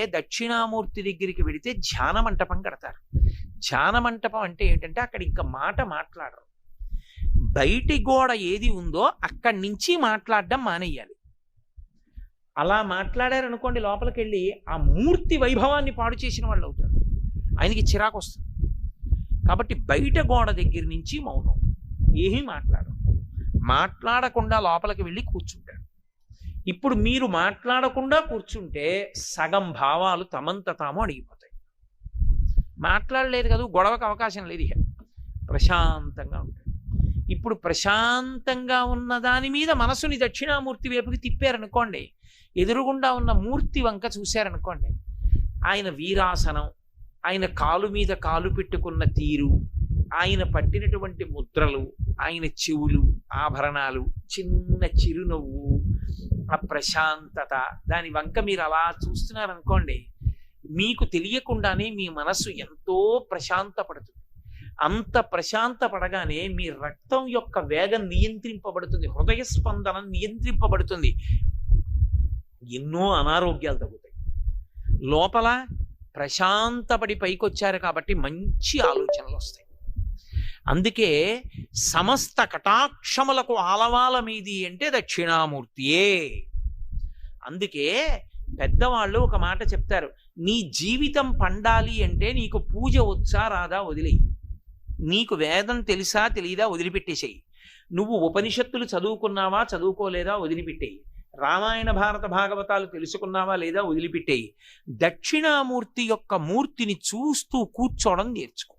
దక్షిణామూర్తి దగ్గరికి వెడితే ధ్యాన మంటపం కడతారు. ధ్యాన మంటపం అంటే ఏంటంటే అక్కడ ఇంకా మాట మాట్లాడరు. బయటి గోడ ఏది ఉందో అక్కడి నుంచి మాట్లాడడం మానేయాలి. అలా మాట్లాడారనుకోండి లోపలికి వెళ్ళి ఆ మూర్తి వైభవాన్ని పాడు చేసిన వాళ్ళు అవుతారు. ఆయనకి చిరాకు వస్తుంది. కాబట్టి బయట గోడ దగ్గర నుంచి మౌనం. ఏమీ మాట్లాడరు. మాట్లాడకుండా లోపలికి వెళ్ళి కూర్చుంటాడు ఇప్పుడు మీరు మాట్లాడకుండా కూర్చుంటే సగం భావాలు తమంత తాము అడిగిపోతాయి. మాట్లాడలేదు కదా గొడవకు అవకాశం లేదు ఇక. ప్రశాంతంగా ఉంటాడు. ఇప్పుడు ప్రశాంతంగా ఉన్న దాని మీద మనసుని దక్షిణామూర్తి వైపుకి తిప్పారనుకోండి ఎదురుగుండా ఉన్న మూర్తి వంక చూశారనుకోండి ఆయన వీరాసనం ఆయన కాలు మీద కాలు పెట్టుకున్న తీరు ఆయన పట్టినటువంటి ముద్రలు ఆయన చెవులు ఆభరణాలు చిన్న చిరునవ్వు ఆ ప్రశాంతత. దాని వంక మీరు అలా చూస్తున్నారనుకోండి మీకు తెలియకుండానే మీ మనస్సు ఎంతో ప్రశాంతపడుతుంది. అంత ప్రశాంతపడగానే మీ రక్తం యొక్క వేగం నియంత్రింపబడుతుంది. హృదయ స్పందన నియంత్రింపబడుతుంది. ఎన్నో అనారోగ్యాలు తగ్గుతాయి. లోపల ప్రశాంతపడి పైకొచ్చారు కాబట్టి మంచి ఆలోచనలు వస్తాయి. అందుకే సమస్త కటాక్షములకు ఆలవాల మీది అంటే దక్షిణామూర్తియే. అందుకే పెద్దవాళ్ళు ఒక మాట చెప్తారు నీ జీవితం పండాలి అంటే నీకు పూజ వచ్చా రాదా వదిలేయి. నీకు వేదం తెలుసా తెలీదా వదిలిపెట్టేసేయి. నువ్వు ఉపనిషత్తులు చదువుకున్నావా చదువుకోలేదా వదిలిపెట్టేయి. రామాయణ భారత భాగవతాలు తెలుసుకున్నావా లేదా వదిలిపెట్టేయి. దక్షిణామూర్తి యొక్క మూర్తిని చూస్తూ కూర్చోవడం నేర్చుకో.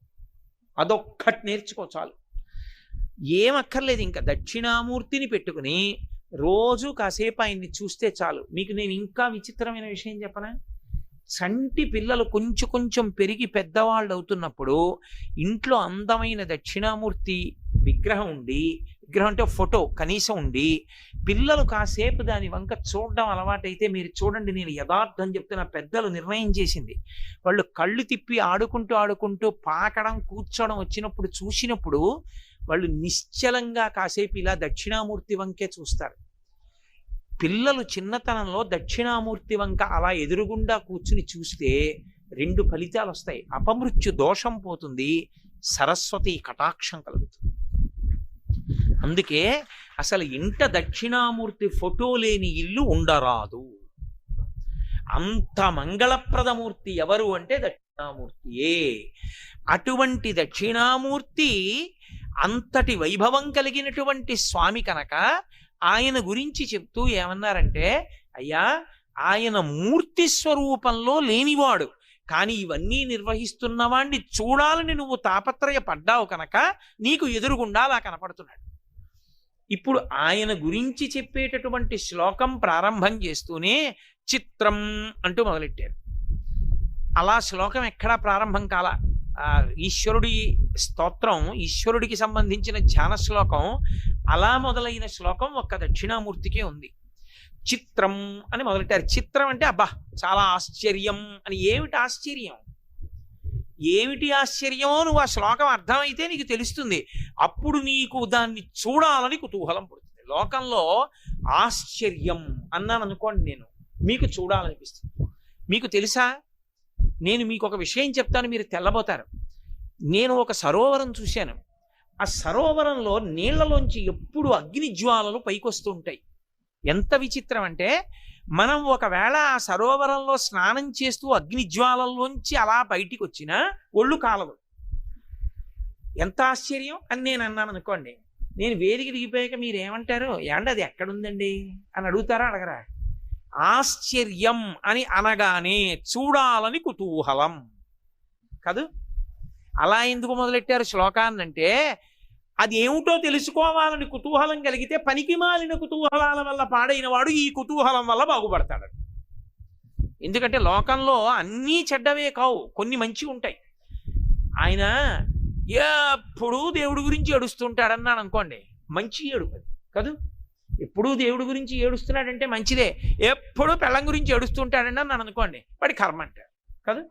అదొక్కటి నేర్చుకో చాలు. ఏమక్కర్లేదు ఇంకా దక్షిణామూర్తిని పెట్టుకుని రోజు కాసేపు ఆయన్ని చూస్తే చాలు. మీకు నేను ఇంకా విచిత్రమైన విషయం చెప్పనా? చంటి పిల్లలు కొంచెం కొంచెం పెరిగి పెద్దవాళ్ళు అవుతున్నప్పుడు ఇంట్లో అందమైన దక్షిణామూర్తి విగ్రహం ఉండి విగ్రహం అంటే ఫోటో కనీసం ఉండి పిల్లలు కాసేపు దాని వంక చూడడం అలవాటైతే మీరు చూడండి నేను యథార్థం చెప్తున్న పెద్దలు నిర్ణయం చేసింది. వాళ్ళు కళ్ళు తిప్పి ఆడుకుంటూ ఆడుకుంటూ పాకడం కూర్చోవడం వచ్చినప్పుడు చూసినప్పుడు వాళ్ళు నిశ్చలంగా కాసేపు ఇలా దక్షిణామూర్తి వంకే చూస్తారు. పిల్లలు చిన్నతనంలో దక్షిణామూర్తి వంక అలా ఎదురుగుండా కూర్చుని చూస్తే రెండు ఫలితాలు వస్తాయి అపమృత్యు దోషం పోతుంది సరస్వతి కటాక్షం కలుగుతుంది. అందుకే అసలు ఇంట దక్షిణామూర్తి ఫోటో లేని ఇల్లు ఉండరాదు. అంత మంగళప్రదమూర్తి ఎవరు అంటే దక్షిణామూర్తియే. అటువంటి దక్షిణామూర్తి అంతటి వైభవం కలిగినటువంటి స్వామి కనుక ఆయన గురించి చెప్తూ ఏమన్నారంటే అయ్యా ఆయన మూర్తి స్వరూపంలో లేనివాడు కానీ ఇవన్నీ నిర్వహిస్తున్నవాణ్ణి చూడాలని నువ్వు తాపత్రయ పడ్డావు కనుక నీకు ఎదురుగుండా అలా కనపడుతున్నాడు. ఇప్పుడు ఆయన గురించి చెప్పేటటువంటి శ్లోకం ప్రారంభం చేస్తూనే చిత్రం అంటూ మొదలెట్టారు. అలా శ్లోకం ఎక్కడా ప్రారంభం కాల. ఈశ్వరుడి స్తోత్రం ఈశ్వరుడికి సంబంధించిన ధ్యాన శ్లోకం అలా మొదలైన శ్లోకం ఒక్క దక్షిణామూర్తికే ఉంది. చిత్రం అని మొదలెట్టారు. చిత్రం అంటే అబ్బా చాలా ఆశ్చర్యం అని ఏమిటి ఆశ్చర్యం? ఏమిటి ఆశ్చర్యమో నువ్వు ఆ శ్లోకం అర్థమైతే నీకు తెలుస్తుంది. అప్పుడు నీకు దాన్ని చూడాలని కుతూహలం పుడుతుంది. లోకంలో ఆశ్చర్యం అన్నాను అనుకోండి నేను. మీకు చూడాలనిపిస్తుంది. మీకు తెలుసా? నేను మీకు ఒక విషయం చెప్తాను మీరు తెల్లబోతారు. నేను ఒక సరోవరం చూశాను. ఆ సరోవరంలో నీళ్ళలోంచి ఎప్పుడు అగ్ని జ్వాలలు పైకొస్తూ ఉంటాయి. ఎంత విచిత్రం అంటే మనం ఒకవేళ ఆ సరోవరంలో స్నానం చేస్తూ అగ్నిజ్వాలల్లోంచి అలా బయటికి వచ్చినా ఒళ్ళు కాలదు. ఎంత ఆశ్చర్యం అని నేను అన్నాను అనుకోండి. నేను వేదిక దిగిపోయాక మీరు ఏమంటారు ఏమంటే అది ఎక్కడుందండి? అని అడుగుతారా అడగరా? ఆశ్చర్యం అని అనగానే చూడాలని కుతూహలం. కాదు? అలా ఎందుకు మొదలెట్టారు శ్లోకాన్ని అంటే అది ఏమిటో తెలుసుకోవాలని కుతూహలం కలిగితే పనికి మాలిన కుతూహలాల వల్ల పాడైన వాడు ఈ కుతూహలం వల్ల బాగుపడతాడు. ఎందుకంటే లోకంలో అన్నీ చెడ్డవే కావు కొన్ని మంచి ఉంటాయి. ఆయన ఎప్పుడూ దేవుడి గురించి ఏడుస్తుంటాడన్నాను అనుకోండి మంచి ఏడుపు అది కాదు? ఎప్పుడూ దేవుడి గురించి ఏడుస్తున్నాడంటే మంచిదే. ఎప్పుడూ పెళ్ళం గురించి ఏడుస్తుంటాడని అన్నాను అనుకోండి వాడి కర్మ అంటాడు కాదు?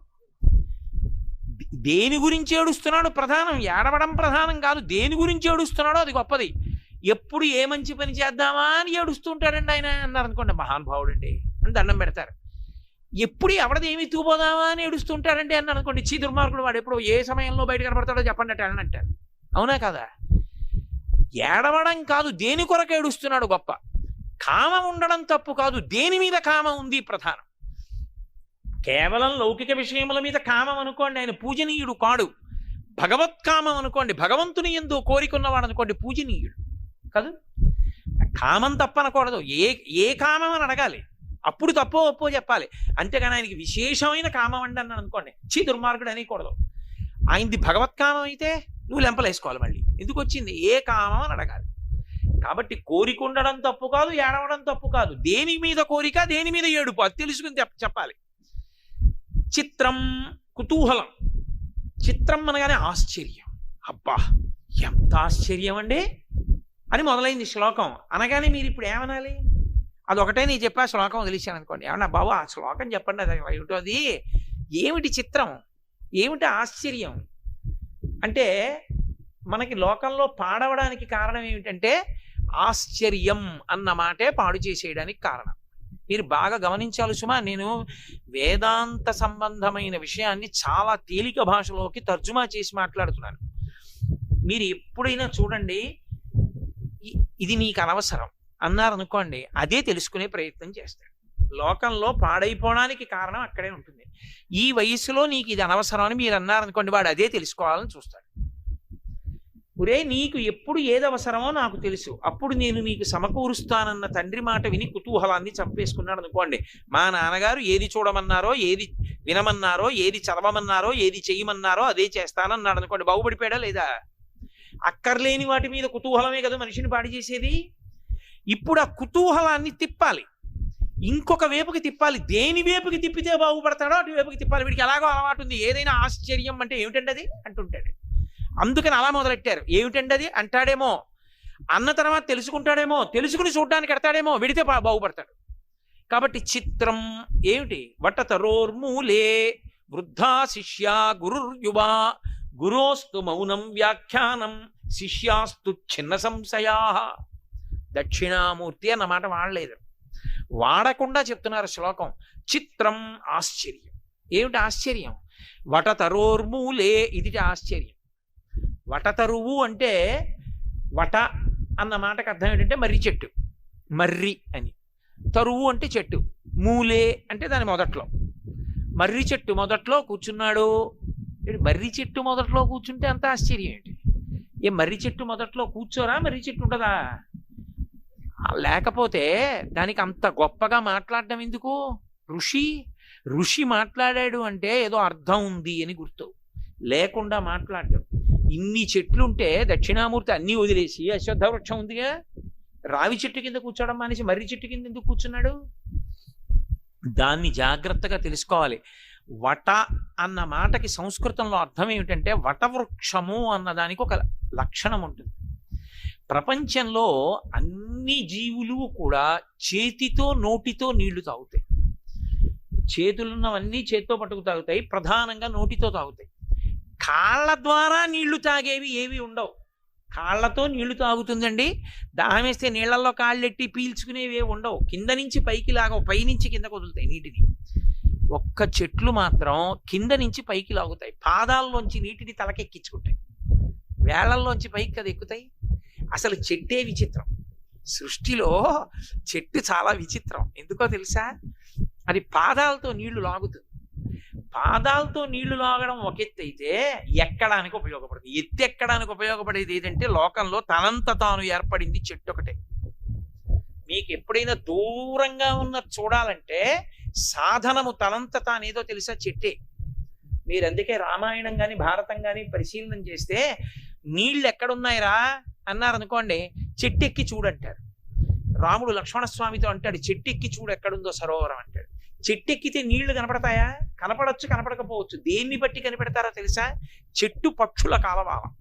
దేని గురించి ఏడుస్తున్నాడు ప్రధానం? ఏడవడం ప్రధానం కాదు. దేని గురించి ఏడుస్తున్నాడో అది గొప్పది. ఎప్పుడు ఏ మంచి పని చేద్దామా అని ఏడుస్తుంటాడండి ఆయన అన్నారు అనుకోండి మహానుభావుడండి అని దండం పెడతారు. ఎప్పుడు ఎవడది ఏమి ఎత్తుకుపోదామా అని ఏడుస్తుంటాడండి అని అనుకోండి చీ దుర్మార్గుడు వాడు ఎప్పుడు ఏ సమయంలో బయట కనపడతాడో చెప్పండి అంటే అంటారు అవునా కదా? ఏడవడం కాదు దేని కొరకు ఏడుస్తున్నాడు గొప్ప? కామం ఉండడం తప్పు కాదు దేని మీద కామం ఉంది ప్రధానం? కేవలం లౌకిక విషయముల మీద కామం అనుకోండి ఆయన పూజనీయుడు కాడు. భగవత్కామం అనుకోండి భగవంతుని ఎందు కోరికున్నవాడు అనుకోండి పూజనీయుడు. కాదు? కామం తప్పనకూడదు. ఏ ఏ కామం అని అడగాలి. అప్పుడు తప్పో ఒప్పో చెప్పాలి. అంతేగాని ఆయనకి విశేషమైన కామం అండి అని అనుకోండి చీ దుర్మార్గుడు అనేకూడదు ఆయనది భగవత్కామం అయితే నువ్వు లెంపలేసుకోవాలి మళ్ళీ. ఎందుకు వచ్చింది ఏ కామం అని అడగాలి. కాబట్టి కోరిక ఉండడం తప్పు కాదు ఏడవడం తప్పు కాదు. దేని మీద కోరిక దేని మీద ఏడుపు? అది తెలుసుకుని చెప్పాలి. చిత్రం కుతూహలం. చిత్రం అనగానే ఆశ్చర్యం. అబ్బా ఎంత ఆశ్చర్యం అండి? అని మొదలైంది శ్లోకం. అనగానే మీరు ఇప్పుడు ఏమనాలి? అదొకటే నేను చెప్పా శ్లోకం వదిలేశాను అనుకోండి. ఏమన్నా బాబు ఆ శ్లోకం చెప్పండి అది ఏమిటో అది ఏమిటి చిత్రం? ఏమిటి ఆశ్చర్యం? అంటే మనకి లోకంలో పాడవడానికి కారణం ఏమిటంటే ఆశ్చర్యం అన్న మాటే పాడు చేసేయడానికి కారణం. మీరు బాగా గమనించాలి సుమా నేను వేదాంత సంబంధమైన విషయాన్ని చాలా తేలిక భాషలోకి తర్జుమా చేసి మాట్లాడుతున్నాను. మీరు ఎప్పుడైనా చూడండి ఇది నీకు అనవసరం అన్నారనుకోండి అదే తెలుసుకునే ప్రయత్నం చేస్తాడు. లోకంలో పాడైపోవడానికి కారణం అక్కడే ఉంటుంది. ఈ వయసులో నీకు ఇది అనవసరం అని మీరు అన్నారనుకోండి వాడు అదే తెలుసుకోవాలని చూస్తాడు. ఒరే నీకు ఎప్పుడు ఏది అవసరమో నాకు తెలుసు. అప్పుడు నేను నీకు సమకూరుస్తానన్న తండ్రి మాట విని కుతూహలాన్ని చంపేసుకున్నాడు అనుకోండి. మా నాన్నగారు ఏది చూడమన్నారో ఏది వినమన్నారో ఏది చదవమన్నారో ఏది చేయమన్నారో అదే చేస్తానన్నాడు అనుకోండి. బాగుపడిపోయాడా లేదా? అక్కర్లేని వాటి మీద కుతూహలమే కదా మనిషిని పాడి చేసేది. ఇప్పుడు ఆ కుతూహలాన్ని తిప్పాలి. ఇంకొక వేపుకి తిప్పాలి. దేని వేపుకి తిప్పితే బాగుపడతాడో అటు వేపుకి తిప్పాలి. వీడికి ఎలాగో అలవాటు ఉంది. ఏదైనా ఆశ్చర్యం అంటే ఏమిటండి అది? అంటుంటాడు. అందుకని అలా మొదలెట్టారు. ఏమిటండి అది? అంటాడేమో అన్న తర్వాత తెలుసుకుంటాడేమో తెలుసుకుని చూడడానికి ఎడతాడేమో విడితే బా- బాగుపడతాడు. కాబట్టి చిత్రం ఏమిటి? వటతరోర్మూలే వృద్ధా శిష్య గురుర్యువా గురోస్తు మౌనం వ్యాఖ్యానం శిష్యాస్తు చిన్న సంశయా. దక్షిణామూర్తి అన్న మాట వాడలేదు. వాడకుండా చెప్తున్నారు శ్లోకం. చిత్రం ఆశ్చర్యం. ఏమిటి ఆశ్చర్యం? వటతరోర్మూలే ఇది ఆశ్చర్యం. వటతరువు అంటే వట అన్న మాటకు అర్థం ఏంటంటే మర్రి చెట్టు. మర్రి అని. తరువు అంటే చెట్టు. మూలే అంటే దాని మొదట్లో. మర్రి చెట్టు మొదట్లో కూర్చున్నాడు. మర్రి చెట్టు మొదట్లో కూర్చుంటే అంత ఆశ్చర్యం ఏంటి? ఏ మర్రి చెట్టు మొదట్లో కూర్చోరా? మర్రి చెట్టు ఉంటుందా లేకపోతే దానికి అంత గొప్పగా మాట్లాడడం ఎందుకు? ఋషి? ఋషి మాట్లాడాడు అంటే ఏదో అర్థం ఉంది అని గుర్తు. లేకుండా మాట్లాడడం. ఇన్ని చెట్లు ఉంటే దక్షిణామూర్తి అన్నీ వదిలేసి అశ్వత్థ వృక్షం ఉందిగా? రావి చెట్టు కింద కూర్చోవడం మానేసి మర్రి చెట్టు కింద ఎందుకు కూర్చున్నాడు? దాన్ని జాగ్రత్తగా తెలుసుకోవాలి. వట అన్న మాటకి సంస్కృతంలో అర్థం ఏమిటంటే వటవృక్షము అన్న దానికి ఒక లక్షణం ఉంటుంది. ప్రపంచంలో అన్ని జీవులు కూడా చేతితో నోటితో నీళ్ళు తాగుతాయి. చేతులున్నవన్నీ చేతితో పట్టుకు తాగుతాయి. ప్రధానంగా నోటితో తాగుతాయి. కాళ్ళ ద్వారా నీళ్ళు తాగేవి ఏవి ఉండవు. కాళ్ళతో నీళ్ళు తాగుతుందండి. దామేస్తే వేస్తే నీళ్ళలో కాళ్ళెట్టి పీల్చుకునేవి ఏవి ఉండవు. కింద నుంచి పైకి లాగవు. పైనుంచి కిందకు వదులుతాయి నీటిని. ఒక్క చెట్లు మాత్రం కింద నుంచి పైకి లాగుతాయి. పాదాల్లోంచి నీటిని తలకెక్కించుకుంటాయి. వేళల్లోంచి పైకి కదా ఎక్కుతాయి? అసలు చెట్టే విచిత్రం. సృష్టిలో చెట్టు చాలా విచిత్రం. ఎందుకో తెలుసా? అది పాదాలతో నీళ్ళు లాగుతుంది. పాదాలతో నీళ్ళు లాగడం ఒక ఎత్తు అయితే ఎక్కడానికి ఉపయోగపడుతుంది? ఎత్తు ఎక్కడానికి ఉపయోగపడేది ఏదంటే లోకంలో తనంత తాను ఏర్పడింది చెట్టు ఒకటే. మీకు ఎప్పుడైనా దూరంగా ఉన్న చూడాలంటే సాధనము తనంత తానేదో తెలుసా చెట్టే. మీరు అందుకే రామాయణం కానీ భారతం కానీ పరిశీలన చేస్తే నీళ్ళు ఎక్కడున్నాయిరా అన్నారు అనుకోండి చెట్టెక్కి చూడంటారు. రాముడు లక్ష్మణస్వామితో అంటాడు చెట్టెక్కి చూడు ఎక్కడుందో సరోవరం అంటాడు. చెట్టెక్కితే నీళ్ళు కనపడతాయా? కనపడచ్చు కనపడకపోవచ్చు. దేన్ని బట్టి కనిపెడతారో తెలుసా? చెట్టు పక్షుల కాలవాలం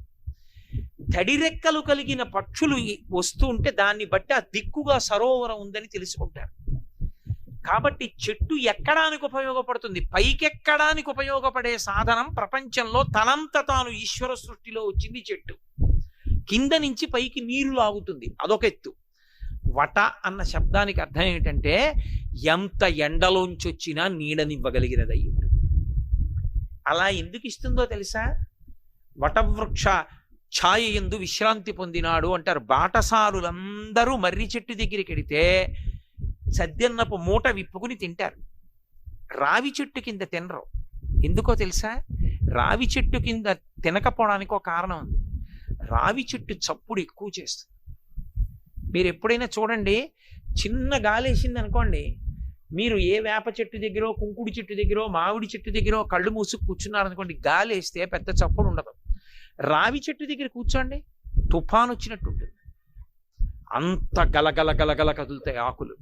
తడిరెక్కలు కలిగిన పక్షులు వస్తూ ఉంటే దాన్ని బట్టి ఆ దిక్కుగా సరోవరం ఉందని తెలుసుకుంటారు. కాబట్టి చెట్టు ఎక్కడానికి ఉపయోగపడుతుంది? పైకెక్కడానికి ఉపయోగపడే సాధనం ప్రపంచంలో తనంత తాను ఈశ్వర సృష్టిలో వచ్చింది చెట్టు. కింద నుంచి పైకి నీరు లాగుతుంది. అదొక ఎత్తు. వట అన్న శబ్దానికి అర్థం ఏంటంటే ఎంత ఎండలోంచి వచ్చినా నీడనివ్వగలిగినది అయి అలా ఎందుకు ఇస్తుందో తెలుసా? వటవృక్ష ఛాయ ఎందు విశ్రాంతి పొందినాడు అంటారు. బాటసారులందరూ మర్రి చెట్టు దగ్గరికి వెడితే సద్యన్నపు మూట విప్పుకుని తింటారు. రావి చెట్టు కింద తినరు. ఎందుకో తెలుసా? రావి చెట్టు కింద తినకపోవడానికి ఒక కారణం ఉంది రావి చెట్టు చప్పుడు ఎక్కువ చేస్తుంది. మీరు ఎప్పుడైనా చూడండి చిన్న గాలి వేసింది అనుకోండి మీరు ఏ వేప చెట్టు దగ్గర కుంకుడు చెట్టు దగ్గర మామిడి చెట్టు దగ్గర కళ్ళు మూసి కూర్చున్నారనుకోండి గాలి వేస్తే పెద్ద చప్పుడు ఉండదు. రావి చెట్టు దగ్గర కూర్చోండి తుఫాన్ వచ్చినట్టు ఉంటుంది అంత గలగల గలగల కదులుతాయి ఆకులు.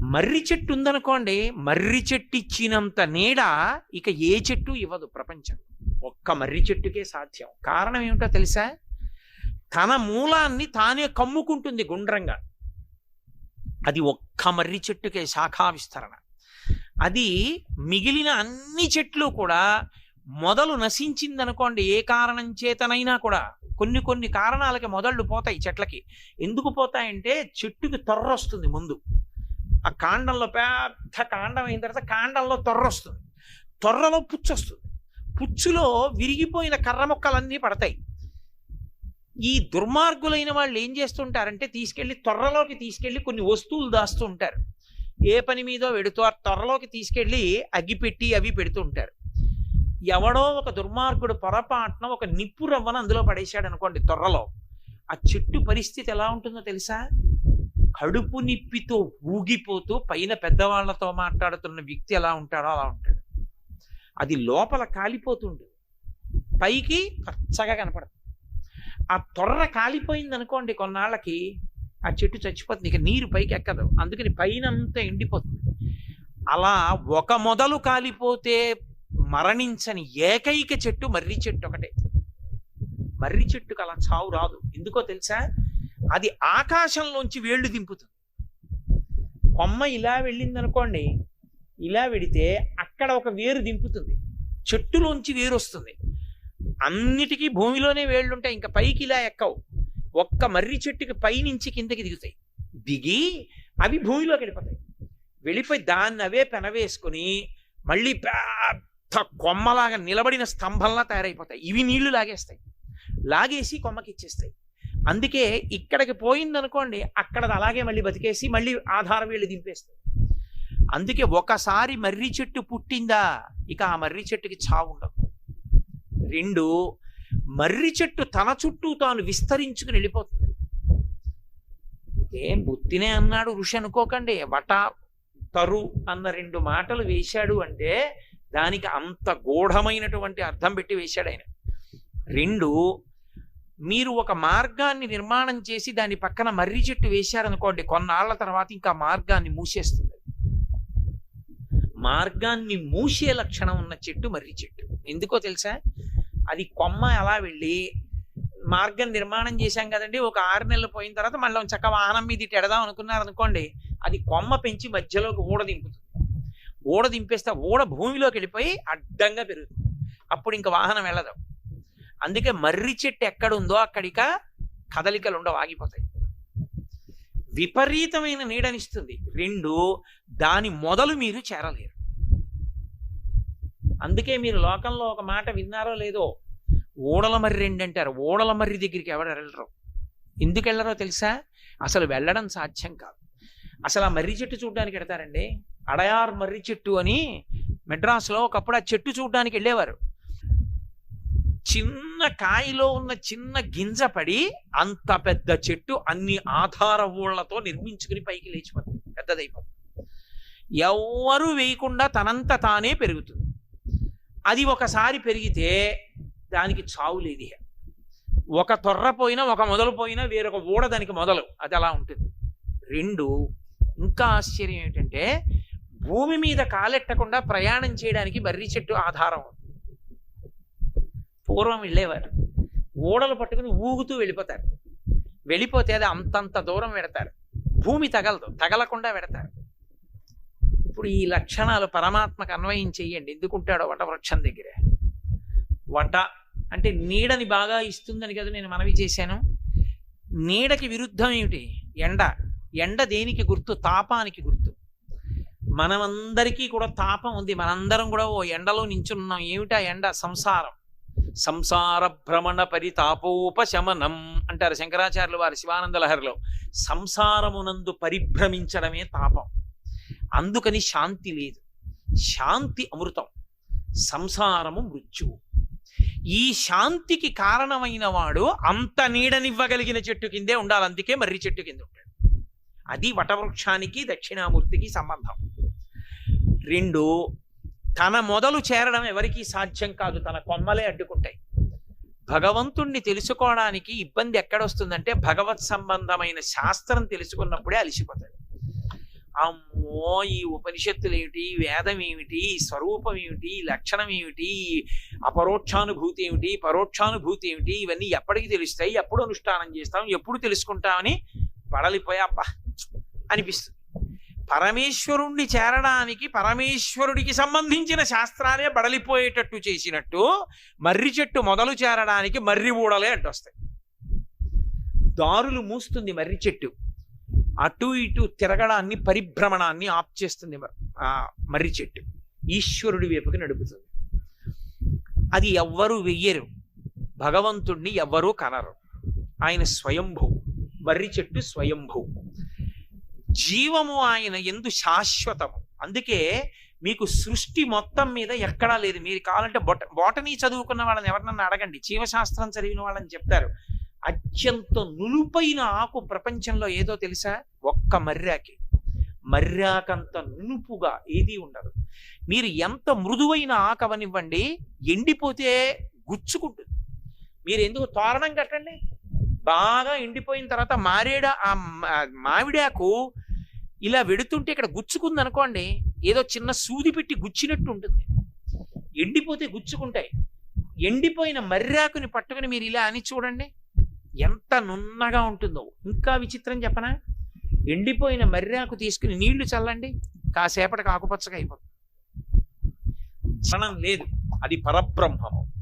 మర్రి చెట్టు ఉందనుకోండి మర్రి చెట్టు ఇచ్చినంత నీడ ఇక ఏ చెట్టు ఇవ్వదు ప్రపంచం. ఒక్క మర్రి చెట్టుకే సాధ్యం. కారణం ఏమిటో తెలుసా? తన మూలాన్ని తానే కమ్ముకుంటుంది గుండ్రంగా. అది ఒక్క మర్రి చెట్టుకే శాఖా విస్తరణ. అది మిగిలిన అన్ని చెట్లు కూడా మొదలు నశించిందనుకోండి ఏ కారణం చేతనైనా కూడా కొన్ని కొన్ని కారణాలకి మొదళ్ళు పోతాయి చెట్లకి. ఎందుకు పోతాయంటే చెట్టుకి తొర్ర వస్తుంది ముందు. ఆ కాండంలో పెద్ద కాండం అయిన తర్వాత కాండంలో తొర్ర వస్తుంది. తొర్రలో పుచ్చు వస్తుంది. పుచ్చులో విరిగిపోయిన కర్ర మొక్కలన్నీ పడతాయి. ఈ దుర్మార్గులైన వాళ్ళు ఏం చేస్తుంటారంటే తీసుకెళ్ళి త్వరలోకి తీసుకెళ్ళి కొన్ని వస్తువులు దాస్తుంటారు. ఏ పని మీదో వెడుతూ ఆ త్వరలోకి తీసుకెళ్ళి అగ్గిపెట్టి అవి పెడుతుంటారు ఎవడో ఒక దుర్మార్గుడు పొరపాటున ఒక నిప్పు రవ్వను అందులో పడేశాడు అనుకోండి త్వరలో. ఆ చెట్టు పరిస్థితి ఎలా ఉంటుందో తెలుసా? కడుపు నిప్పితో ఊగిపోతూ పైన పెద్దవాళ్ళతో మాట్లాడుతున్న వ్యక్తి ఎలా ఉంటాడో అలా ఉంటాడు. అది లోపల కాలిపోతుంటుంది. పైకి పచ్చగా కనపడదు. ఆ తొర్ర కాలిపోయింది అనుకోండి కొన్నాళ్ళకి ఆ చెట్టు చచ్చిపోతుంది ఇక నీరు పైకి ఎక్కదు అందుకని పైన అంతా ఎండిపోతుంది. అలా ఒక మొదలు కాలిపోతే మరణించని ఏకైక చెట్టు మర్రి చెట్టు ఒకటే. మర్రి చెట్టుకు అలా చావు రాదు. ఎందుకో తెలుసా? అది ఆకాశంలోంచి వేళ్ళు దింపుతుంది. కొమ్మ ఇలా వెళ్ళింది అనుకోండి ఇలా వెడితే అక్కడ ఒక వేరు దింపుతుంది. చెట్టులోంచి వేరు వస్తుంది అన్నిటికీ భూమిలోనే వేళ్ళు ఉంటాయి ఇంకా పైకి ఇలా ఎక్కవు. ఒక్క మర్రి చెట్టుకి పైనుంచి కిందకి దిగుతాయి. దిగి అవి భూమిలోకి వెళ్ళిపోతాయి. వెళ్ళిపోయి దాన్ని అవే పెనవేసుకుని మళ్ళీ పెద్ద కొమ్మలాగా నిలబడిన స్తంభంలా తయారైపోతాయి. ఇవి నీళ్ళు లాగేస్తాయి. లాగేసి కొమ్మకి ఇచ్చేస్తాయి. అందుకే ఇక్కడికి పోయిందనుకోండి అక్కడ అలాగే మళ్ళీ బతికేసి మళ్ళీ ఆధార వీళ్ళు దింపేస్తాయి. అందుకే ఒకసారి మర్రి చెట్టు పుట్టిందా ఇక ఆ మర్రి చెట్టుకి చావు ఉండదు. రెండు మర్రి చెట్టు తన చుట్టూ తాను విస్తరించుకుని వెళ్ళిపోతుంది. ఏం బుద్ధినే అన్నాడు ఋషి అనుకోకండి వట తరు అన్న రెండు మాటలు వేశాడు అంటే దానికి అంత గూఢమైనటువంటి అర్థం పెట్టి వేశాడు ఆయన. రెండు మీరు ఒక మార్గాన్ని నిర్మాణం చేసి దాని పక్కన మర్రి చెట్టు వేశారనుకోండి కొన్నాళ్ళ తర్వాత ఇంకా మార్గాన్ని మూసేస్తుంది. మార్గాన్ని మూసే లక్షణం ఉన్న చెట్టు మర్రి చెట్టు. ఎందుకో తెలుసా? అది కొమ్మ ఎలా వెళ్ళి మార్గం నిర్మాణం చేశాం కదండి. ఒక ఆరు నెలలు పోయిన తర్వాత మళ్ళీ చక్క వాహనం మీద ఇటు ఎడదాం అనుకున్నారు అనుకోండి అది కొమ్మ పెంచి మధ్యలోకి ఊడ దింపుతుంది. ఊడ దింపేస్తే ఊడ భూమిలోకి వెళ్ళిపోయి అడ్డంగా పెరుగుతుంది. అప్పుడు ఇంకా వాహనం వెళ్ళదు. అందుకే మర్రి చెట్టు ఎక్కడుందో అక్కడిక కదలికలు ఉండవు ఆగిపోతాయి. విపరీతమైన నీడనిస్తుంది. రెండు దాని మొదలు మీరు చేరలేరు. అందుకే మీరు లోకంలో ఒక మాట విన్నారో లేదో ఓడల మర్రి రెండు అంటారు ఓడల మర్రి దగ్గరికి ఎవరు వెళ్ళరు. ఎందుకు వెళ్ళరో తెలుసా? అసలు వెళ్ళడం సాధ్యం కాదు. అసలు ఆ మర్రి చెట్టు చూడడానికి వెడతారండి అడయార్ మర్రి చెట్టు అని మెడ్రాస్లో ఒకప్పుడు ఆ చెట్టు చూడడానికి వెళ్ళేవారు. చిన్న కాయలో ఉన్న చిన్న గింజ పడి అంత పెద్ద చెట్టు అన్ని ఆధార ఊళ్ళతో నిర్మించుకుని పైకి లేచిపోతుంది. పెద్దదైపోతుంది. ఎవ్వరూ వేయకుండా తనంత తానే పెరుగుతుంది. అది ఒకసారి పెరిగితే దానికి చావు లేదు. ఒక తొర్ర పోయినా ఒక మొదలు పోయినా వేరొక ఊడ దానికి మొదలు. అది అలా ఉంటుంది. రెండు ఇంకా ఆశ్చర్యం ఏంటంటే భూమి మీద కాలెట్టకుండా ప్రయాణం చేయడానికి బర్రి చెట్టు ఆధారం. పూర్వం వెళ్ళేవారు. ఓడలు పట్టుకుని ఊగుతూ వెళ్ళిపోతారు. వెళ్ళిపోతే అది అంతంత దూరం పెడతారు. భూమి తగలదు. తగలకుండా పెడతారు. ఇప్పుడు ఈ లక్షణాలు పరమాత్మకు అన్వయం చేయండి. ఎందుకుంటాడో వట వృక్షం దగ్గర. వట అంటే నీడని బాగా ఇస్తుందని కదా నేను మనవి చేశాను. నీడకి విరుద్ధం ఏమిటి? ఎండ. ఎండ దేనికి గుర్తు? తాపానికి గుర్తు. మనమందరికీ కూడా తాపం ఉంది. మనందరం కూడా ఓ ఎండలో నించున్నాం. ఏమిటా ఎండ? సంసారం. సంసార భ్రమణ పరితాపోపశమనం అంటారు శంకరాచార్యులు వారి శివానంద లహరిలో సంసారమునందు పరిభ్రమించడమే తాపం. అందుకని శాంతి లేదు. శాంతి అమృతం సంసారము మృత్యువు. ఈ శాంతికి కారణమైన వాడు అంత నీడనివ్వగలిగిన చెట్టు కిందే ఉండాలి. అందుకే మర్రి చెట్టు కింద ఉంటాడు. అది వటవృక్షానికి దక్షిణామూర్తికి సంబంధం. రెండు తన మొదలు చేరడం ఎవరికీ సాధ్యం కాదు. తన కొమ్మలే అడ్డుకుంటాయి. భగవంతుణ్ణి తెలుసుకోవడానికి ఇబ్బంది ఎక్కడొస్తుందంటే భగవత్ సంబంధమైన శాస్త్రం తెలుసుకున్నప్పుడే అలిసిపోతాడు. అమ్మో! ఈ ఉపనిషత్తులు ఏమిటి? వేదం ఏమిటి? స్వరూపం ఏమిటి? లక్షణం ఏమిటి? అపరోక్షానుభూతి ఏమిటి? పరోక్షానుభూతి ఏమిటి? ఇవన్నీ ఎప్పటికి తెలుస్తాయి? ఎప్పుడు అనుష్ఠానం చేస్తాం? ఎప్పుడు తెలుసుకుంటామని పడలిపోయా అబ్బా! అనిపిస్తుంది. పరమేశ్వరుణ్ణి చేరడానికి పరమేశ్వరుడికి సంబంధించిన శాస్త్రాలే బడలిపోయేటట్టు చేసినట్టు మర్రి చెట్టు మొదలు చేరడానికి మర్రి ఊడలే అడ్డొస్తాయి దారులు మూస్తుంది మర్రి చెట్టు. అటు ఇటు తిరగడాన్ని పరిభ్రమణాన్ని ఆప్ చేస్తుంది ఆ మర్రి చెట్టు. ఈశ్వరుడి వైపుకి నడుపుతుంది. అది ఎవ్వరు వెయ్యరు. భగవంతుణ్ణి ఎవ్వరూ కనరు. ఆయన స్వయంభూ. మర్రి చెట్టు స్వయంభూ. జీవము ఆయన ఎందు శాశ్వతము. అందుకే మీకు సృష్టి మొత్తం మీద ఎక్కడా లేదు. మీరు కావాలంటే బొట బోటనీ చదువుకున్న వాళ్ళని ఎవరినన్నా అడగండి. జీవశాస్త్రం చదివిన వాళ్ళని చెప్తారు. అత్యంత నునుపైన ఆకు ప్రపంచంలో ఏదో తెలుసా? ఒక్క మర్రాకి. మర్రాకంత నునుపుగా ఏది ఉండదు. మీరు ఎంత మృదువైన ఆకవనివ్వండి ఎండిపోతే గుచ్చుకుంటుంది. మీరు ఎందుకు తోరణం కట్టండి? బాగా ఎండిపోయిన తర్వాత మారేడ ఆ మామిడాకు ఇలా వెడుతుంటే ఇక్కడ గుచ్చుకుంది అనుకోండి ఏదో చిన్న సూది పెట్టి గుచ్చినట్టు ఉంటుంది. ఎండిపోతే గుచ్చుకుంటాయి. ఎండిపోయిన మర్రాకుని పట్టుకుని మీరు ఇలా అని చూడండి ఎంత నున్నగా ఉంటుందో. ఇంకా విచిత్రం చెప్పనా? ఎండిపోయిన మర్రాకు తీసుకుని నీళ్ళు చల్లండి. కాసేపటికి ఆకుపచ్చగా అయిపోతుంది. జనం లేదు. అది పరబ్రహ్మము.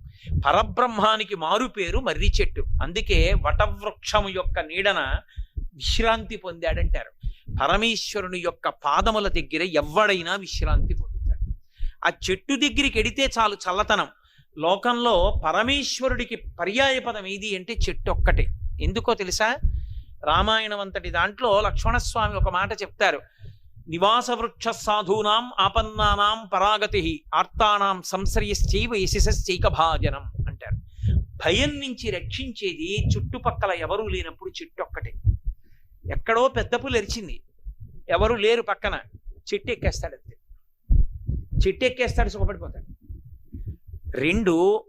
పరబ్రహ్మానికి మారు పేరు మర్రి చెట్టు. అందుకే వటవృక్షము యొక్క నీడన విశ్రాంతి పొందాడంటారు. పరమేశ్వరుని యొక్క పాదముల దగ్గర ఎవడైనా విశ్రాంతి పొందుతాడు. ఆ చెట్టు దగ్గరికి ఎడితే చాలు చల్లతనం. లోకంలో పరమేశ్వరుడికి పర్యాయ పదం ఏది అంటే చెట్టు ఒక్కటే. ఎందుకో తెలుసా? రామాయణం అంతటి దాంట్లో లక్ష్మణస్వామి ఒక మాట చెప్తారు. నివాస వృక్ష సాధూనాం ఆపన్నానాం పరాగతి ఆర్తానాం సంశ్రయశ్చైవ యశశ్చైకభాజనం అంటారు. భయం నుంచి రక్షించేది చుట్టుపక్కల ఎవరూ లేనప్పుడు చెట్టు ఒక్కటే. ఎక్కడో పెద్ద పులు ఎరిచింది ఎవరు లేరు పక్కన. చెట్టు ఎక్కేస్తాడు అంతే. చెట్టు ఎక్కేస్తాడు సుఖపడిపోతాడు. రెండు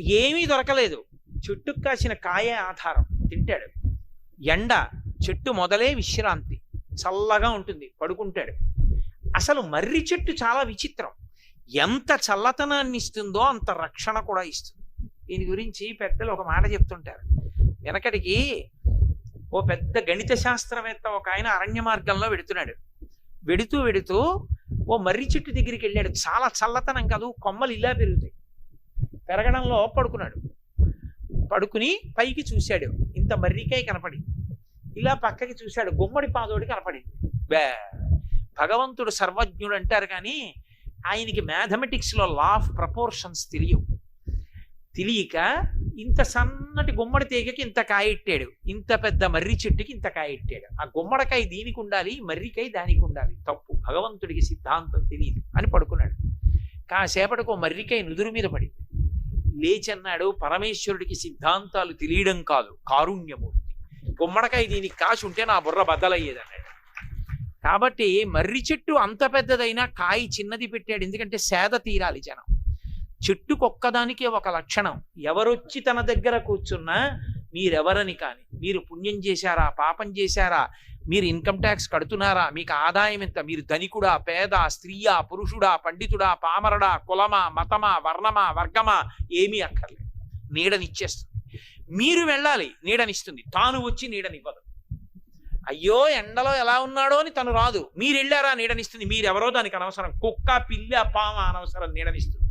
ఏమీ దొరకలేదు. చెట్టుకు కాసిన కాయ ఆధారం. తింటాడు. ఎండ చెట్టు మొదలే విశ్రాంతి. చల్లగా ఉంటుంది. పడుకుంటాడు. అసలు మర్రి చెట్టు చాలా విచిత్రం. ఎంత చల్లతనాన్ని ఇస్తుందో అంత రక్షణ కూడా ఇస్తుంది. దీని గురించి పెద్దలు ఒక మాట చెప్తుంటారు. వెనకటికి ఓ పెద్ద గణిత శాస్త్రవేత్త ఒక ఆయన అరణ్య మార్గంలో వెడుతున్నాడు. వెడుతూ వెడుతూ ఓ మర్రి చెట్టు దగ్గరికి వెళ్ళాడు చాలా చల్లతనం కాదు కొమ్మలు ఇలా పెరుగుతాయి. పెరగడంలో పడుకున్నాడు. పడుకుని పైకి చూశాడు. ఇంత మర్రికాయ కనపడింది. ఇలా పక్కకి చూశాడు. గుమ్మడి పాదోడి కనపడింది. బే భగవంతుడు సర్వజ్ఞుడు అంటారు కానీ ఆయనకి మ్యాథమెటిక్స్లో లా ఆఫ్ ప్రపోర్షన్స్ తెలియవు. తెలియక ఇంత సన్నటి గుమ్మడి తీగకి ఇంత కాయెట్టాడు ఇంత పెద్ద మర్రి చెట్టుకి ఇంత కాయెట్టాడు ఆ గుమ్మడికాయ దీనికి ఉండాలి మర్రికాయ దానికి ఉండాలి. తప్పు. భగవంతుడికి సిద్ధాంతం తెలియదు అని పడుకున్నాడు. కాసేపటికి ఓ మర్రికాయ నుదురు మీద పడింది. లేచన్నాడు పరమేశ్వరుడికి సిద్ధాంతాలు తెలియడం కాదు. కారుణ్యమూర్తి. గుమ్మడికాయ దీనికి కాసి ఉంటే నా బుర్ర బద్దలయ్యేది అన్నాడు. కాబట్టి మర్రి చెట్టు అంత పెద్దదైనా కాయ చిన్నది పెట్టాడు. ఎందుకంటే సేద తీరాలి జనం. చెట్టుకొక్కదానికే ఒక లక్షణం. ఎవరొచ్చి తన దగ్గర కూర్చున్నా మీరెవరని కానీ మీరు పుణ్యం చేశారా పాపం చేశారా మీరు ఇన్కమ్ ట్యాక్స్ కడుతున్నారా మీకు ఆదాయం ఎంత మీరు ధనికుడా పేద స్త్రీయా పురుషుడా పండితుడా పామరడా కులమా మతమా వర్ణమా వర్గమా ఏమీ అక్కర్లేదు. నీడనిచ్చేస్తుంది. మీరు వెళ్ళాలి నీడనిస్తుంది. తాను వచ్చి నీడనివ్వదు. అయ్యో ఎండలో ఎలా ఉన్నాడో అని తను రాదు. మీరు వెళ్ళారా నీడనిస్తుంది. మీరెవరో దానికి అనవసరం. కుక్క పిల్ల పామ అనవసరం నీడనిస్తుంది.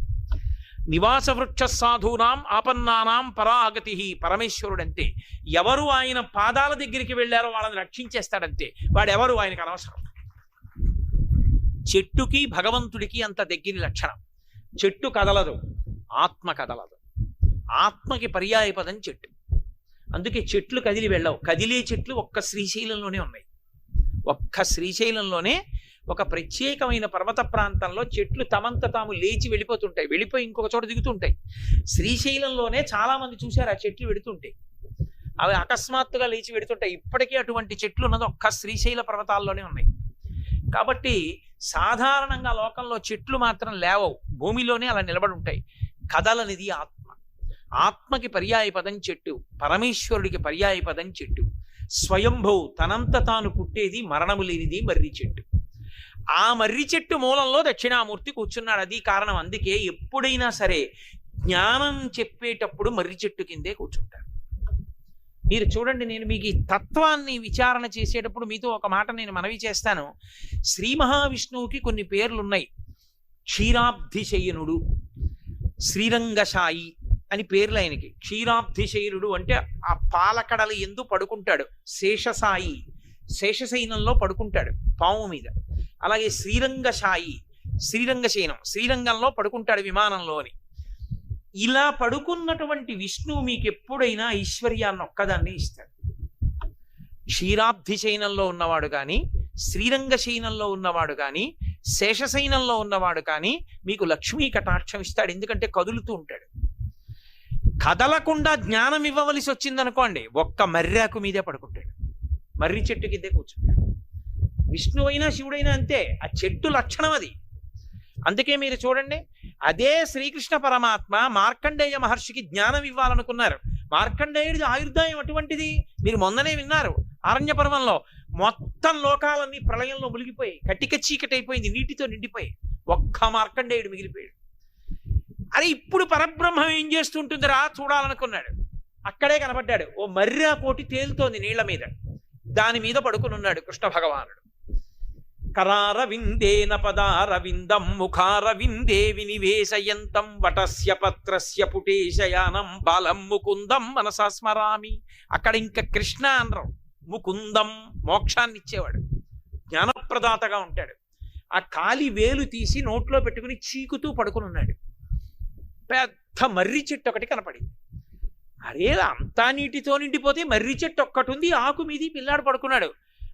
నివాస వృక్ష సాధూనాం ఆపన్నానాం పరాగతి పరమేశ్వరుడంతే. ఎవరు ఆయన పాదాల దగ్గరికి వెళ్ళారో వాళ్ళని రక్షించేస్తాడంతే. వాడెవరు? ఆయనకు అనవసరం. చెట్టుకి భగవంతుడికి అంత దగ్గర లక్షణం. చెట్టు కదలదు ఆత్మ కదలదు. ఆత్మకి పర్యాయ పదం చెట్టు. అందుకే చెట్లు కదిలి వెళ్ళవు. కదిలే చెట్లు ఒక్క శ్రీశైలంలోనే ఉన్నాయి. ఒక్క శ్రీశైలంలోనే ఒక ప్రత్యేకమైన పర్వత ప్రాంతంలో చెట్లు తమంత తాము లేచి వెళ్ళిపోతుంటాయి. వెళ్ళిపోయి ఇంకొక చోట దిగుతుంటాయి. శ్రీశైలంలోనే చాలామంది చూశారు ఆ చెట్లు వెడుతుంటాయి. అవి అకస్మాత్తుగా లేచి వెడుతుంటాయి. ఇప్పటికీ అటువంటి చెట్లు ఉన్నది ఒక్క శ్రీశైల పర్వతాల్లోనే ఉన్నాయి. కాబట్టి సాధారణంగా లోకంలో చెట్లు మాత్రం లేవవు. భూమిలోనే అలా నిలబడి ఉంటాయి కదలనిది ఆత్మ. ఆత్మకి పర్యాయ పదం చెట్టు. పరమేశ్వరుడికి పర్యాయ పదం చెట్టు. స్వయంభవు తనంత తాను పుట్టేది మరణము లేనిది మర్రి చెట్టు. ఆ మర్రి చెట్టు మూలంలో దక్షిణామూర్తి కూర్చున్నాడు. అది కారణం అందుకే ఎప్పుడైనా సరే జ్ఞానం చెప్పేటప్పుడు మర్రి చెట్టు కిందే కూర్చుంటారు మీరు చూడండి నేను మీకు ఈ తత్వాన్ని విచారణ చేసేటప్పుడు మీతో ఒక మాట నేను మనవి చేస్తాను. శ్రీ మహావిష్ణువుకి కొన్ని పేర్లు ఉన్నాయి క్షీరాబ్ధిశయనుడు శ్రీరంగశాయి అని పేర్లు ఆయనకి. క్షీరాబ్ధిశయనుడు అంటే ఆ పాలకడల ఎందు పడుకుంటాడు. శేషసాయి శేషశయనంలో పడుకుంటాడు పాము మీద. అలాగే శ్రీరంగశాయి శ్రీరంగశయనం శ్రీరంగంలో పడుకుంటాడు విమానంలో అని ఇలా పడుకున్నటువంటి విష్ణువు మీకు ఎప్పుడైనా ఐశ్వర్యాన్ని ఒక్కదాన్ని ఇస్తాడు. క్షీరాబ్ధిశయనంలో ఉన్నవాడు కానీ శ్రీరంగ శయనంలో ఉన్నవాడు కానీ శేషశయనంలో ఉన్నవాడు కానీ మీకు లక్ష్మీ కటాక్షం ఇస్తాడు. ఎందుకంటే కదులుతూ ఉంటాడు. కదలకుండా జ్ఞానం ఇవ్వవలసి వచ్చిందనుకోండి ఒక్క మర్రాకు మీదే పడుకుంటాడు. మర్రి చెట్టు కిందే కూర్చుంటాడు. విష్ణు అయినా శివుడైనా అంతే. ఆ చెట్టు లక్షణం అది. అందుకే మీరు చూడండి అదే శ్రీకృష్ణ పరమాత్మ మార్కండేయ మహర్షికి జ్ఞానం ఇవ్వాలనుకున్నారు. మార్కండేయుడి ఆయుర్దాయం అటువంటిది. మీరు మొన్ననే విన్నారు అరణ్య పర్వంలో. మొత్తం లోకాలన్నీ ప్రళయంలో మునిగిపోయి కటిక చీకటి అయిపోయింది నీటితో నిండిపోయి ఒక్క మార్కండేయుడు మిగిలిపోయాడు. అరే ఇప్పుడు పరబ్రహ్మం ఏం చేస్తుంటుందిరా చూడాలనుకున్నాడు. అక్కడే కనబడ్డాడు. ఓ మర్రా కోటి తేలుతోంది నీళ్ళ మీద. దాని మీద పడుకుని ఉన్నాడు కృష్ణ భగవానుడు. కరారవిందేన పదారవిందం ముఖారవిందే వినివేశయంతం వటస్య పత్రస్య పుటేశయానం బాలం ముకుందం మనసా స్మరామి. అక్కడ ఇంకా కృష్ణ అనరు. ముకుందం మోక్షాన్ని ఇచ్చేవాడు జ్ఞానప్రదాతగా ఉంటాడు. ఆ కాలి వేలు తీసి నోట్లో పెట్టుకుని చీకుతూ పడుకుని ఉన్నాడు పెద్ద మర్రి చెట్టు ఒకటి కనపడింది. అరే అంతా నీటితో నిండిపోతే మర్రి చెట్టు ఒక్కటి ఉంది ఆకు మీది పిల్లాడు పడుకున్నాడు.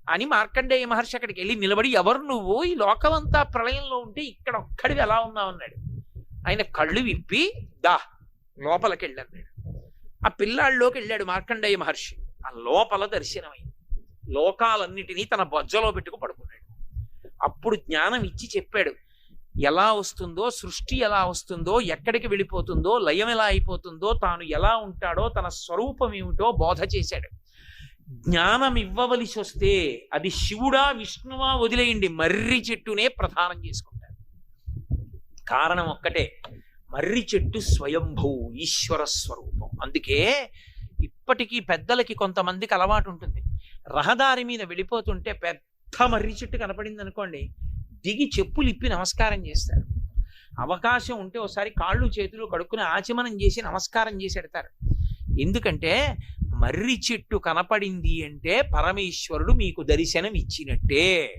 అని మార్కండేయ మహర్షి అక్కడికి వెళ్ళి నిలబడి ఎవరు నువ్వు? ఈ లోకమంతా ప్రళయంలో ఉంటే ఇక్కడ ఒక్కడివి ఎలా ఉన్నావు? అన్నాడు. ఆయన కళ్ళు విప్పి దా లోపలికి వెళ్ళన్నాడు ఆ పిల్లాడిలోకి వెళ్ళాడు మార్కండేయ మహర్షి. ఆ లోపల దర్శనమైంది. లోకాలన్నిటినీ తన బొజ్జలో పెట్టుకు పడుకున్నాడు. అప్పుడు జ్ఞానం ఇచ్చి చెప్పాడు ఎలా వస్తుందో సృష్టి ఎలా వస్తుందో ఎక్కడికి వెళ్ళిపోతుందో లయం ఎలా అయిపోతుందో తాను ఎలా ఉంటాడో తన స్వరూపం ఏమిటో బోధ చేశాడు. జ్ఞానం ఇవ్వవలసి వస్తే అది శివుడా విష్ణువా వదిలేయండి. మర్రి చెట్టునే ప్రధానం చేసుకుంటారు. కారణం ఒక్కటే. మర్రి చెట్టు స్వయంభూ ఈశ్వర స్వరూపం. అందుకే ఇప్పటికీ పెద్దలకి కొంతమందికి అలవాటు ఉంటుంది. రహదారి మీద వెళ్ళిపోతుంటే పెద్ద మర్రి చెట్టు కనపడింది అనుకోండి దిగి చెప్పులు ఇప్పి నమస్కారం చేస్తారు. అవకాశం ఉంటే ఒకసారి కాళ్ళు చేతులు కడుక్కుని ఆచమనం చేసి నమస్కారం చేసి పెడతారు. ఎందుకంటే మర్రి చెట్టు కనపడింది అంటే పరమేశ్వరుడు మీకు దర్శనం ఇచ్చినట్టే.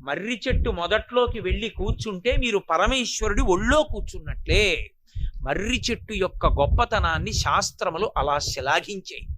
మర్రి చెట్టు మొదట్లోకి వెళ్ళి కూర్చుంటే మీరు పరమేశ్వరుడి ఒళ్ళో కూర్చున్నట్లే. మర్రి చెట్టు యొక్క గొప్పతనాన్ని శాస్త్రములు అలా శ్లాఘించాయి.